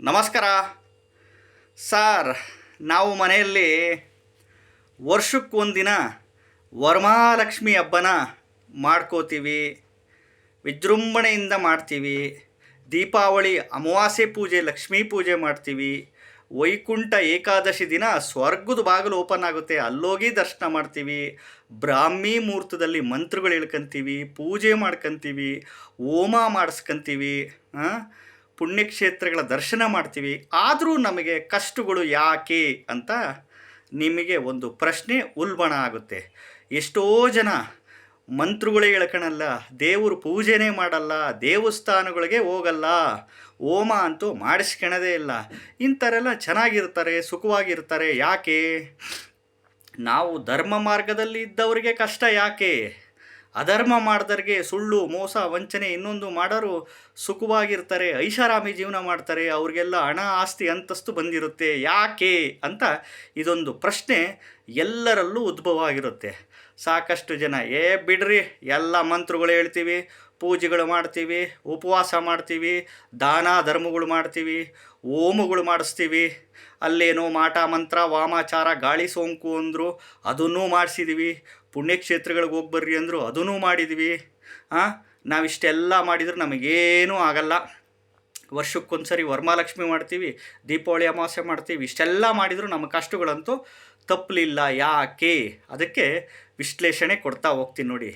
ನಮಸ್ಕಾರ. ಸರ್, ನಾವು ಮನೆಯಲ್ಲಿ ವರ್ಷಕ್ಕೊಂದಿನ ವರಮಹಾಲಕ್ಷ್ಮಿ ಹಬ್ಬನ ಮಾಡ್ಕೋತೀವಿ. ವಿಜೃಂಭಣೆಯಿಂದ ಮಾಡ್ತೀವಿ. ದೀಪಾವಳಿ, ಅಮಾವಾಸ್ಯೆ ಪೂಜೆ, ಲಕ್ಷ್ಮೀ ಪೂಜೆ ಮಾಡ್ತೀವಿ. ವೈಕುಂಠ ಏಕಾದಶಿ ದಿನ ಸ್ವರ್ಗದ ಬಾಗಿಲು ಓಪನ್ ಆಗುತ್ತೆ. ಅಲ್ಲೋಗಿ ದರ್ಶನ ಮಾಡ್ತೀವಿ. ಬ್ರಾಹ್ಮಿ ಮುಹೂರ್ತದಲ್ಲಿ ಮಂತ್ರಗಳು ಇಳ್ಕೊಂತೀವಿ ಪೂಜೆ ಮಾಡ್ಕೊಂತೀವಿ, ಹೋಮ ಮಾಡಿಸ್ಕೊಂತೀವಿ? ಪುಣ್ಯಕ್ಷೇತ್ರಗಳ ದರ್ಶನ ಮಾಡ್ತೀವಿ. ಆದರೂ ನಮಗೆ ಕಷ್ಟಗಳು ಯಾಕೆ ಅಂತ ನಿಮಗೆ ಒಂದು ಪ್ರಶ್ನೆ ಉಲ್ಬಣ ಆಗುತ್ತೆ. ಎಷ್ಟೋ ಜನ ಮಂತ್ರಗಳೇ ಹೇಳ್ಕೊಳಲ್ಲ ದೇವರು ಪೂಜೆನೇ ಮಾಡಲ್ಲ, ದೇವಸ್ಥಾನಗಳಿಗೆ ಹೋಗಲ್ಲ, ಹೋಮ ಅಂತೂ ಮಾಡಿಸ್ಕೊಳ್ಳೋದೇ ಇಲ್ಲ. ಇಂಥರೆಲ್ಲ ಚೆನ್ನಾಗಿರ್ತಾರೆ, ಸುಖವಾಗಿರ್ತಾರೆ, ಯಾಕೆ? ನಾವು ಧರ್ಮ ಮಾರ್ಗದಲ್ಲಿ ಇದ್ದವರಿಗೆ ಕಷ್ಟ ಯಾಕೆ? ಅಧರ್ಮ ಮಾಡಿದವ್ರಿಗೆ ಸುಳ್ಳು, ಮೋಸ, ವಂಚನೆ ಇನ್ನೊಂದು ಮಾಡೋರು ಸುಖವಾಗಿರ್ತಾರೆ, ಐಷಾರಾಮಿ ಜೀವನ ಮಾಡ್ತಾರೆ, ಅವ್ರಿಗೆಲ್ಲ ಹಣ, ಆಸ್ತಿ, ಅಂತಸ್ತು ಬಂದಿರುತ್ತೆ. ಯಾಕೆ ಅಂತ ಇದೊಂದು ಪ್ರಶ್ನೆ ಎಲ್ಲರಲ್ಲೂ ಉದ್ಭವ ಆಗಿರುತ್ತೆ ಸಾಕಷ್ಟು ಜನ, ಏ ಬಿಡ್ರಿ, ಎಲ್ಲ ಮಂತ್ರಗಳು ಹೇಳ್ತೀವಿ, ಪೂಜೆಗಳು ಮಾಡ್ತೀವಿ, ಉಪವಾಸ ಮಾಡ್ತೀವಿ, ದಾನ ಧರ್ಮಗಳು ಮಾಡ್ತೀವಿ ಓಮಗಳು ಮಾಡಿಸ್ತೀವಿ, ಅಲ್ಲೇನೋ ಮಾಟ, ಮಂತ್ರ, ವಾಮಾಚಾರ, ಗಾಳಿ ಸೋಂಕು ಅಂದರು ಅದನ್ನೂ ಮಾಡಿಸಿದ್ದೀವಿ ಪುಣ್ಯಕ್ಷೇತ್ರಗಳಿಗೆ ಹೋಗಿ ಬರ್ರಿ ಅಂದರು ಅದೂ ಮಾಡಿದ್ವಿ. ಹಾಂ ನಾವಿಷ್ಟೆಲ್ಲ ಮಾಡಿದ್ರು ನಮಗೇನೂ ಆಗಲ್ಲ. ವರ್ಷಕ್ಕೊಂದ್ಸರಿ ವರಮಹಾಲಕ್ಷ್ಮಿ ಮಾಡ್ತೀವಿ, ದೀಪಾವಳಿ ಅಮಾವಾಸ್ಯೆ ಮಾಡ್ತೀವಿ, ಇಷ್ಟೆಲ್ಲ ಮಾಡಿದರೂ ನಮ್ಮ ಕಷ್ಟಗಳಂತೂ ತಪ್ಪಲಿಲ್ಲ. ಯಾಕೆ? ಅದಕ್ಕೆ ವಿಶ್ಲೇಷಣೆ ಕೊಡ್ತಾ ಹೋಗ್ತೀನಿ ನೋಡಿ.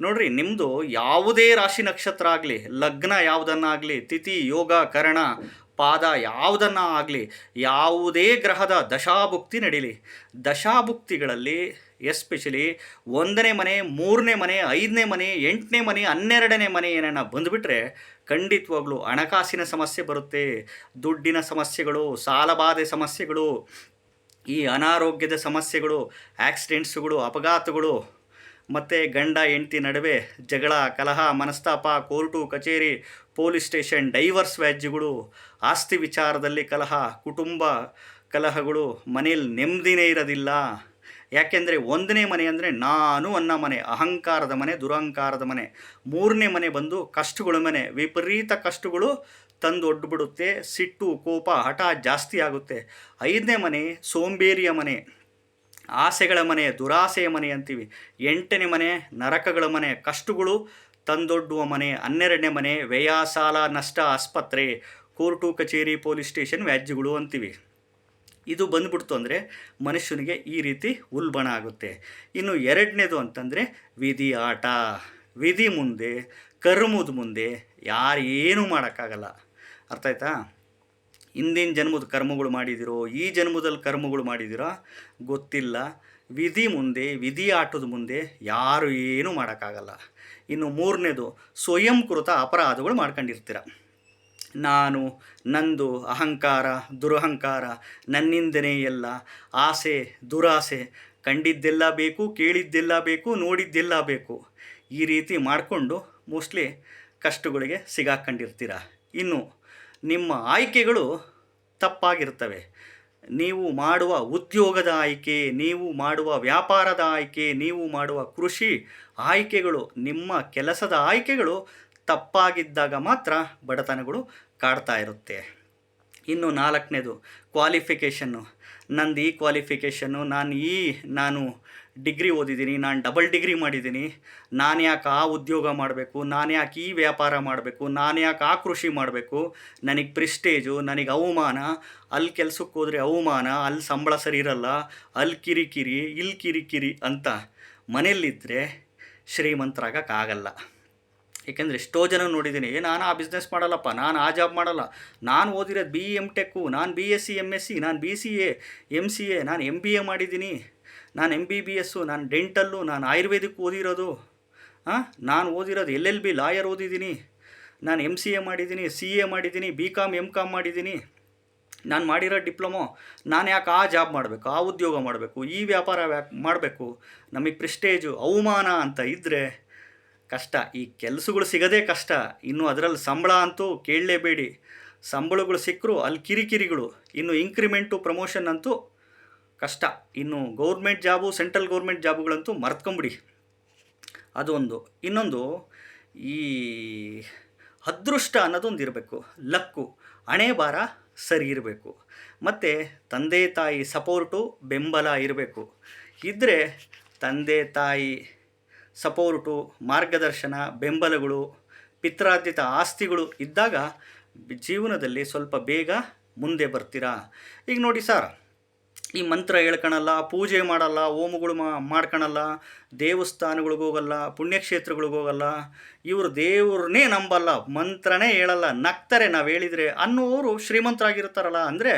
ನೋಡ್ರಿ ನಿಮ್ಮದು ಯಾವುದೇ ರಾಶಿ ನಕ್ಷತ್ರ ಆಗಲಿ, ಲಗ್ನ ಯಾವುದನ್ನಾಗಲಿ ತಿಥಿ, ಯೋಗ, ಕರಣ, ಪಾದ ಯಾವುದನ್ನ ಆಗಲಿ, ಯಾವುದೇ ಗ್ರಹದ ದಶಾಭುಕ್ತಿ ನಡೀಲಿ. ದಶಾಭುಕ್ತಿಗಳಲ್ಲಿ ಎಸ್ಪೆಷಲಿ ಒಂದನೇ ಮನೆ, ಮೂರನೇ ಮನೆ, ಐದನೇ ಮನೆ, ಎಂಟನೇ ಮನೆ, ಹನ್ನೆರಡನೇ ಮನೆ ಏನನ್ನ ಬಂದುಬಿಟ್ರೆ ಖಂಡಿತವಾಗ್ಲೂ ಹಣಕಾಸಿನ ಸಮಸ್ಯೆ ಬರುತ್ತೆ. ದುಡ್ಡಿನ ಸಮಸ್ಯೆಗಳು ಸಾಲಬಾಧೆ ಸಮಸ್ಯೆಗಳು, ಈ ಅನಾರೋಗ್ಯದ ಸಮಸ್ಯೆಗಳು, ಆಕ್ಸಿಡೆಂಟ್ಸ್ಗಳು, ಅಪಘಾತಗಳು, ಮತ್ತು ಗಂಡ, ಹೆಂಡತಿ ನಡುವೆ ಜಗಳ, ಕಲಹ, ಮನಸ್ತಾಪ, ಕೋರ್ಟು, ಕಚೇರಿ, ಪೊಲೀಸ್ ಸ್ಟೇಷನ್, ಡೈವರ್ಸ್ ವ್ಯಾಜ್ಯಗಳು, ಆಸ್ತಿ ವಿಚಾರದಲ್ಲಿ ಕಲಹ, ಕುಟುಂಬ ಕಲಹಗಳು, ಮನೇಲಿ ನೆಮ್ಮದಿನೇ ಇರೋದಿಲ್ಲ. ಯಾಕೆಂದರೆ ಒಂದನೇ ಮನೆ ಅಂದರೆ ನಾನು ಅನ್ನೋ ಮನೆ, ಅಹಂಕಾರದ ಮನೆ, ದುರಹಂಕಾರದ ಮನೆ. ಮೂರನೇ ಮನೆ ಬಂದು ಕಷ್ಟಗಳ ಮನೆ. ವಿಪರೀತ ಕಷ್ಟಗಳು ತಂದು ಒಡ್ಬಿಡುತ್ತೆ ಸಿಟ್ಟು, ಕೋಪ, ಹಠ ಜಾಸ್ತಿ ಆಗುತ್ತೆ. ಐದನೇ ಮನೆ ಸೋಂಬೇರಿಯ ಮನೆ. ಆಸೆಗಳ ಮನೆ, ದುರಾಸೆಯ ಮನೆ ಅಂತೀವಿ. ಎಂಟನೇ ಮನೆ ನರಕಗಳ ಮನೆ. ಕಷ್ಟಗಳು ತಂದೊಡ್ಡುವ ಮನೆ. ಹನ್ನೆರಡನೇ ಮನೆ ವ್ಯಯ, ಸಾಲ, ನಷ್ಟ, ಆಸ್ಪತ್ರೆ. ಕೋರ್ಟು, ಕಚೇರಿ, ಪೊಲೀಸ್ ಸ್ಟೇಷನ್ ವ್ಯಾಜ್ಯಗಳು ಅಂತೀವಿ. ಇದು ಬಂದ್ಬಿಡ್ತು ಅಂದರೆ ಮನುಷ್ಯನಿಗೆ ಈ ರೀತಿ ಉಲ್ಬಣ ಆಗುತ್ತೆ. ಇನ್ನು ಎರಡನೇದು ಅಂತಂದರೆ ವಿಧಿ ಆಟ. ವಿಧಿ ಮುಂದೆ, ಕರ್ಮದ ಮುಂದೆ ಯಾರು ಏನೂ ಮಾಡೋಕ್ಕಾಗಲ್ಲ. ಅರ್ಥ ಆಯ್ತಾ? ಹಿಂದಿನ ಜನ್ಮದ ಕರ್ಮಗಳು ಮಾಡಿದಿರೋ, ಈ ಜನ್ಮದಲ್ಲಿ ಕರ್ಮಗಳು ಮಾಡಿದಿರೋ ಗೊತ್ತಿಲ್ಲ. ವಿಧಿ ಮುಂದೆ, ವಿಧಿ ಆಟದ ಮುಂದೆ ಯಾರು ಏನೂ ಮಾಡೋಕ್ಕಾಗಲ್ಲ. ಇನ್ನು ಮೂರನೇದು ಸ್ವಯಂಕೃತ ಅಪರಾಧಗಳು ಮಾಡ್ಕೊಂಡಿರ್ತೀರ. ನಾನು, ನಂದು ಅಹಂಕಾರ, ದುರಹಂಕಾರ, ನನ್ನಿಂದನೇ ಎಲ್ಲ ಆಸೆ, ದುರಾಸೆ, ಕಂಡಿದ್ದೆಲ್ಲ ಬೇಕು, ಕೇಳಿದ್ದೆಲ್ಲ ಬೇಕು, ನೋಡಿದ್ದೆಲ್ಲ ಬೇಕು. ಈ ರೀತಿ ಮಾಡಿಕೊಂಡು ಮೋಸ್ಟ್ಲಿ ಕಷ್ಟಗಳಿಗೆ ಸಿಗಾಕೊಂಡಿರ್ತೀರ? ಇನ್ನು ನಿಮ್ಮ ಆಯ್ಕೆಗಳು ತಪ್ಪಾಗಿರ್ತವೆ. ನೀವು ಮಾಡುವ ಉದ್ಯೋಗದ ಆಯ್ಕೆ, ನೀವು ಮಾಡುವ ವ್ಯಾಪಾರದ ಆಯ್ಕೆ, ನೀವು ಮಾಡುವ ಕೃಷಿ ಆಯ್ಕೆಗಳು, ನಿಮ್ಮ ಕೆಲಸದ ಆಯ್ಕೆಗಳು ತಪ್ಪಾಗಿದ್ದಾಗ ಮಾತ್ರ ಬಡತನಗಳು ಕಾಡ್ತಾ ಇರುತ್ತೆ. ಇನ್ನು ನಾಲ್ಕನೇದು ಕ್ವಾಲಿಫಿಕೇಷನ್ನು ನಂದು ಈ ಕ್ವಾಲಿಫಿಕೇಷನ್ನು ನಾನು ಈ, ನಾನು ಡಿಗ್ರಿ ಓದಿದ್ದೀನಿ, ನಾನು ಡಬಲ್ ಡಿಗ್ರಿ ಮಾಡಿದ್ದೀನಿ. ನಾನು ಯಾಕೆ ಆ ಉದ್ಯೋಗ ಮಾಡಬೇಕು, ನಾನು ಯಾಕೆ ಈ ವ್ಯಾಪಾರ ಮಾಡಬೇಕು, ನಾನು ಯಾಕೆ ಆ ಕೃಷಿ ಮಾಡಬೇಕು? ನನಗೆ ಪ್ರಿಸ್ಟೇಜು ನನಗೆ ಅವಮಾನ. ಅಲ್ಲಿ ಕೆಲಸಕ್ಕೆ ಹೋದರೆ ಅವಮಾನ ಅಲ್ಲಿ ಸಂಬಳ ಸರಿ ಇರಲ್ಲ ಅಲ್ಲಿ ಕಿರಿಕಿರಿ ಇಲ್ಲಿ ಕಿರಿಕಿರಿ ಅಂತ ಮನೆಯಲ್ಲಿದ್ದರೆ ಶ್ರೀಮಂತರಾಗಕ್ಕಾಗಲ್ಲ ಏಕೆಂದರೆ ಎಷ್ಟೋ ಜನ ನೋಡಿದ್ದೀನಿ ನಾನು ಆ ಬಿಸ್ನೆಸ್ ಮಾಡಲ್ಲಪ್ಪ, ನಾನು ಆ ಜಾಬ್ ಮಾಡಲ್ಲ. ನಾನು ಓದಿರೋದು ಬಿ ಎಂ ಟೆಕ್ಕು ನಾನು B S C M S C ನಾನು B C A M C A ನಾನು ಎಂ ಬಿ ಎ ಮಾಡಿದ್ದೀನಿ. ನಾನು ಎಂ ಬಿ ಬಿ ಎಸ್ಸು ನಾನು ಡೆಂಟಲ್ಲು ನಾನು ಆಯುರ್ವೇದಿಕ್ ಓದಿರೋದು. ಹಾಂ ನಾನು ಓದಿರೋದು ಎಲ್ ಎಲ್ ಬಿ ಲಾಯರ್ ಓದಿದ್ದೀನಿ. ನಾನು ಎಂ ಸಿ ಎ ಮಾಡಿದ್ದೀನಿ ಸಿ ಎ ಮಾಡಿದ್ದೀನಿ ಬಿ ಕಾಮ್ ಎಂ ಕಾಮ್ ಮಾಡಿದ್ದೀನಿ. ನಾನು ಮಾಡಿರೋ ಡಿಪ್ಲೊಮೊ, ನಾನು ಯಾಕೆ ಆ ಜಾಬ್ ಮಾಡಬೇಕು, ಆ ಉದ್ಯೋಗ ಮಾಡಬೇಕು, ಈ ವ್ಯಾಪಾರ ಮಾಡಬೇಕು? ನಮಗೆ ಪ್ರಿಸ್ಟೇಜು ಅವಮಾನ ಅಂತ ಇದ್ದರೆ ಕಷ್ಟ. ಈ ಕೆಲಸಗಳು ಸಿಗೋದೇ ಕಷ್ಟ. ಇನ್ನು ಅದರಲ್ಲಿ ಸಂಬಳ ಅಂತೂ ಕೇಳಲೇಬೇಡಿ. ಸಂಬಳಗಳು ಸಿಕ್ಕರು ಅಲ್ಲಿ ಕಿರಿಕಿರಿಗಳು. ಇನ್ನು ಇಂಕ್ರಿಮೆಂಟು ಪ್ರಮೋಷನ್ ಅಂತೂ ಕಷ್ಟ. ಇನ್ನು ಗೌರ್ಮೆಂಟ್ ಜಾಬು ಸೆಂಟ್ರಲ್ ಗೌರ್ಮೆಂಟ್ ಜಾಬುಗಳಂತೂ ಮರ್ತ್ಕೊಂಬಿಡಿ. ಅದೊಂದು. ಇನ್ನೊಂದು, ಈ ಅದೃಷ್ಟ ಅನ್ನೋದೊಂದು ಇರಬೇಕು. ಲಕ್ಕು. ಹಣೆ ಭಾರ ಸರಿ ಇರಬೇಕು. ಮತ್ತು ತಂದೆ ತಾಯಿ ಸಪೋರ್ಟು ಬೆಂಬಲ ಇರಬೇಕು. ಇದ್ದರೆ ತಂದೆ ತಾಯಿ ಸಪೋರ್ಟು, ಮಾರ್ಗದರ್ಶನ, ಬೆಂಬಲಗಳು, ಪಿತ್ರಾರ್ಜಿತ ಆಸ್ತಿಗಳು ಇದ್ದಾಗ ಜೀವನದಲ್ಲಿ ಸ್ವಲ್ಪ ಬೇಗ ಮುಂದೆ ಬರ್ತೀರಾ? ಈಗ ನೋಡಿ ಸರ್, ಈ ಮಂತ್ರ ಹೇಳ್ಕೊಳಲ್ಲ ಪೂಜೆ ಮಾಡಲ್ಲ ಹೋಮಗಳು ಮಾ ಮಾಡ್ಕೊಳಲ್ಲ ದೇವಸ್ಥಾನಗಳಿಗೆ ಹೋಗಲ್ಲ, ಪುಣ್ಯಕ್ಷೇತ್ರಗಳಿಗೆ ಹೋಗಲ್ಲ. ಇವರು ದೇವ್ರನ್ನೇ ನಂಬಲ್ಲ, ಮಂತ್ರನೇ ಹೇಳಲ್ಲ, ನಗ್ತಾರೆ ನಾವು ಹೇಳಿದರೆ ಅನ್ನೋರು ಶ್ರೀಮಂತರಾಗಿರ್ತಾರಲ್ಲ. ಅಂದರೆ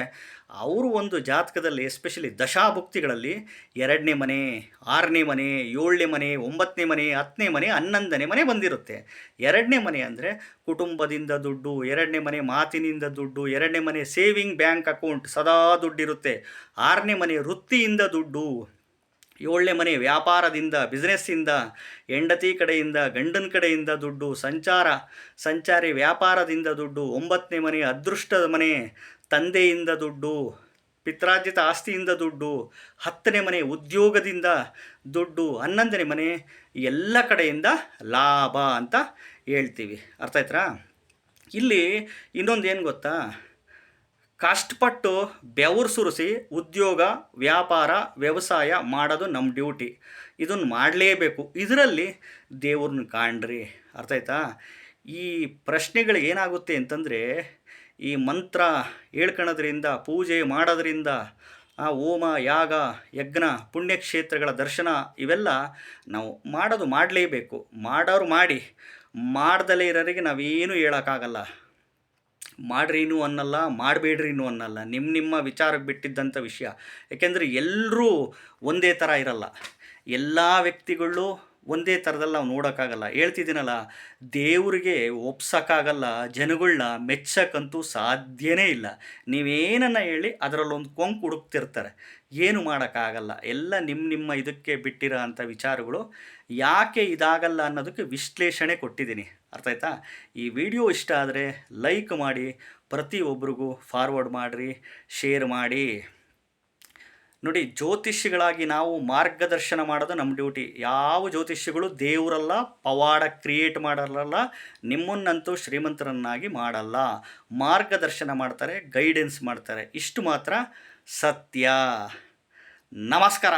ಅವರು ಒಂದು ಜಾತಕದಲ್ಲಿ ಎಸ್ಪೆಷಲಿ ದಶಾಭುಕ್ತಿಗಳಲ್ಲಿ ಎರಡನೇ ಮನೆ, ಆರನೇ ಮನೆ, ಏಳನೇ ಮನೆ, ಒಂಬತ್ತನೇ ಮನೆ, ಹತ್ತನೇ ಮನೆ, ಹನ್ನೊಂದನೇ ಮನೆ ಬಂದಿರುತ್ತೆ. ಎರಡನೇ ಮನೆ ಅಂದರೆ ಕುಟುಂಬದಿಂದ ದುಡ್ಡು, ಎರಡನೇ ಮನೆ ಮಾತಿನಿಂದ ದುಡ್ಡು, ಎರಡನೇ ಮನೆ ಸೇವಿಂಗ್ ಬ್ಯಾಂಕ್ ಅಕೌಂಟ್ ಸದಾ ದುಡ್ಡಿರುತ್ತೆ. ಆರನೇ ಮನೆ ವೃತ್ತಿಯಿಂದ ದುಡ್ಡು. ಏಳನೇ ಮನೆ ವ್ಯಾಪಾರದಿಂದ ಬಿಸ್ನೆಸ್ಸಿಂದ ಹೆಂಡತಿ ಕಡೆಯಿಂದ, ಗಂಡನ ಕಡೆಯಿಂದ ದುಡ್ಡು, ಸಂಚಾರ, ಸಂಚಾರಿ ವ್ಯಾಪಾರದಿಂದ ದುಡ್ಡು, ಒಂಬತ್ತನೇ ಮನೆ ಅದೃಷ್ಟದ ಮನೆ, ತಂದೆಯಿಂದ ದುಡ್ಡು, ಪಿತ್ರಾರ್ಜಿತ ಆಸ್ತಿಯಿಂದ ದುಡ್ಡು, ಹತ್ತನೇ ಮನೆ ಉದ್ಯೋಗದಿಂದ ದುಡ್ಡು, ಹನ್ನೊಂದನೇ ಮನೆ, ಎಲ್ಲ ಕಡೆಯಿಂದ ಲಾಭ ಅಂತ ಹೇಳ್ತೀವಿ. ಅರ್ಥ ಆಯ್ತರಾ? ಇಲ್ಲಿ ಇನ್ನೊಂದು ಏನು ಗೊತ್ತಾ? ಕಷ್ಟಪಟ್ಟು ಬೆವರು ಸುರಿಸಿ ಉದ್ಯೋಗ, ವ್ಯಾಪಾರ, ವ್ಯವಸಾಯ ಮಾಡೋದು ನಮ್ಮ ಡ್ಯೂಟಿ. ಇದನ್ನು ಮಾಡಲೇಬೇಕು. ಇದರಲ್ಲಿ ದೇವ್ರನ್ನ ಕಾಣ್ರಿ. ಅರ್ಥ ಆಯ್ತಾ? ಈ ಪ್ರಶ್ನೆಗಳಿಗೆ ಏನಾಗುತ್ತೆ ಅಂತಂದರೆ, ಈ ಮಂತ್ರ ಹೇಳ್ಕೊಳೋದ್ರಿಂದ ಪೂಜೆ ಮಾಡೋದ್ರಿಂದ, ಆ ಹೋಮ, ಯಾಗ, ಯಜ್ಞ, ಪುಣ್ಯಕ್ಷೇತ್ರಗಳ ದರ್ಶನ ಇವೆಲ್ಲ ನಾವು ಮಾಡೋದು ಮಾಡಲೇಬೇಕು. ಮಾಡೋರು ಮಾಡಿ. ಮಾಡ್ದಲೇ ಇರೋರಿಗೆ ನಾವೇನು ಹೇಳೋಕ್ಕಾಗಲ್ಲ. ಮಾಡ್ರಿನೂ ಅನ್ನಲ್ಲ, ಮಾಡಬೇಡ್ರಿನೂ ಅನ್ನಲ್ಲ. ನಿಮ್ಮ ನಿಮ್ಮ ವಿಚಾರಕ್ಕೆ ಬಿಟ್ಟಿದ್ದಂಥ ವಿಷಯ. ಏಕೆಂದರೆ ಎಲ್ಲರೂ ಒಂದೇ ಥರ ಇರಲ್ಲ. ಎಲ್ಲ ವ್ಯಕ್ತಿಗಳು ಒಂದೇ ಥರದಲ್ಲಿ ನಾವು ನೋಡೋಕ್ಕಾಗಲ್ಲ. ಹೇಳ್ತಿದ್ದೀನಲ್ಲ, ದೇವರಿಗೆ ಒಪ್ಸೋಕ್ಕಾಗಲ್ಲ ಜನಗಳನ್ನ ಮೆಚ್ಚಕ್ಕಂತೂ ಸಾಧ್ಯನೇ ಇಲ್ಲ. ನೀವೇನನ್ನು ಹೇಳಿ ಅದರಲ್ಲೊಂದು ಕೊಂಕು ಹುಡುಕ್ತಿರ್ತಾರೆ. ಏನು ಮಾಡೋಕ್ಕಾಗಲ್ಲ. ಎಲ್ಲ ನಿಮ್ಮ ನಿಮ್ಮ ಇದಕ್ಕೆ ಬಿಟ್ಟಿರೋ ಅಂಥ ವಿಚಾರಗಳು ಯಾಕೆ ಇದಾಗಲ್ಲ ಅನ್ನೋದಕ್ಕೆ ವಿಶ್ಲೇಷಣೆ ಕೊಟ್ಟಿದ್ದೀನಿ. ಅರ್ಥ ಆಯ್ತಾ? ಈ ವಿಡಿಯೋ ಇಷ್ಟ ಆದರೆ ಲೈಕ್ ಮಾಡಿ ಪ್ರತಿಯೊಬ್ಬರಿಗೂ ಫಾರ್ವರ್ಡ್ ಮಾಡಿರಿ ಶೇರ್ ಮಾಡಿ. ನೋಡಿ ಜ್ಯೋತಿಷಿಗಳಾಗಿ ನಾವು ಮಾರ್ಗದರ್ಶನ ಮಾಡೋದು ನಮ್ಮ ಡ್ಯೂಟಿ. ಯಾವ ಜ್ಯೋತಿಷ್ಯಗಳು ದೇವರಲ್ಲ, ಪವಾಡ ಕ್ರಿಯೇಟ್ ಮಾಡಲ್ಲ, ನಿಮ್ಮನ್ನಂತೂ ಶ್ರೀಮಂತರನ್ನಾಗಿ ಮಾಡಲ್ಲ. ಮಾರ್ಗದರ್ಶನ ಮಾಡ್ತಾರೆ, ಗೈಡೆನ್ಸ್ ಮಾಡ್ತಾರೆ. ಇಷ್ಟು ಮಾತ್ರ. ಸತ್ಯ. ನಮಸ್ಕಾರ.